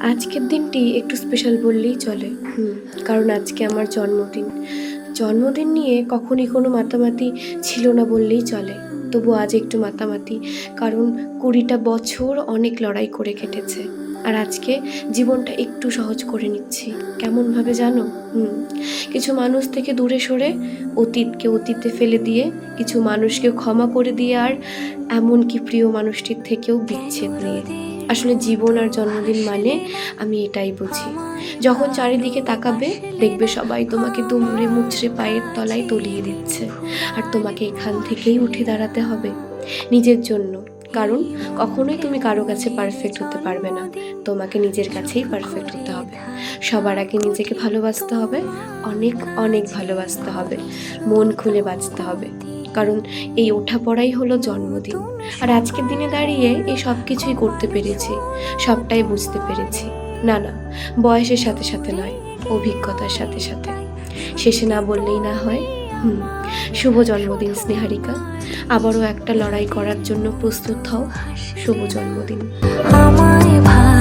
আজকের দিনটি একটু স্পেশাল বললেই চলে। হুম। কারণ আজকে আমার জন্মদিন। জন্মদিন নিয়ে কখনই কোনো মাতামাতি ছিল না বললেই চলে। তবু আজ একটু মাতামাতি কারণ কুড়িটা বছর অনেক লড়াই করে কেটেছে। আর আজকে জীবনটা একটু সহজ করে নিচ্ছি। কেমনভাবে জানো? হুম। কিছু মানুষ থেকে দূরে সরে অতীতকে অতীতে ফেলে দিয়ে কিছু মানুষকে ক্ষমা করে দিয়ে আর এমনকি প্রিয় মানুষটির থেকেও বিচ্ছেদ নিয়ে। আসলে জীবন আর জন্মদিন মানে আমি এটাই বুঝি। যখন চারিদিকে তাকাবে, দেখবে সবাই তোমাকে দুমড়ে মুচড়ে পায়ের তলায় তলিয়ে দিচ্ছে। আর তোমাকে এখান থেকেই উঠে দাঁড়াতে হবে নিজের জন্য। কারণ কখনোই তুমি কারও কাছে পারফেক্ট হতে পারবে না। তোমাকে নিজের কাছেই পারফেক্ট হতে হবে। সবার আগে নিজেকে ভালোবাসতে হবে, অনেক অনেক ভালোবাসতে হবে। মন খুলে বাঁচতে হবে। কারণ এই ওঠাপড়াই হলো জন্মদিন। আর আজকের দিনে দাঁড়িয়ে এই সব কিছুই করতে পেরেছি, সবটাই বুঝতে পেরেছি। না না, বয়সের সাথে সাথে নয়, অভিজ্ঞতার সাথে সাথে। শেষে না বললেই না হয়, হুম, শুভ জন্মদিন, স্নেহারিকা। আবারও একটা লড়াই করার জন্য প্রস্তুত হও। শুভ জন্মদিন। আমার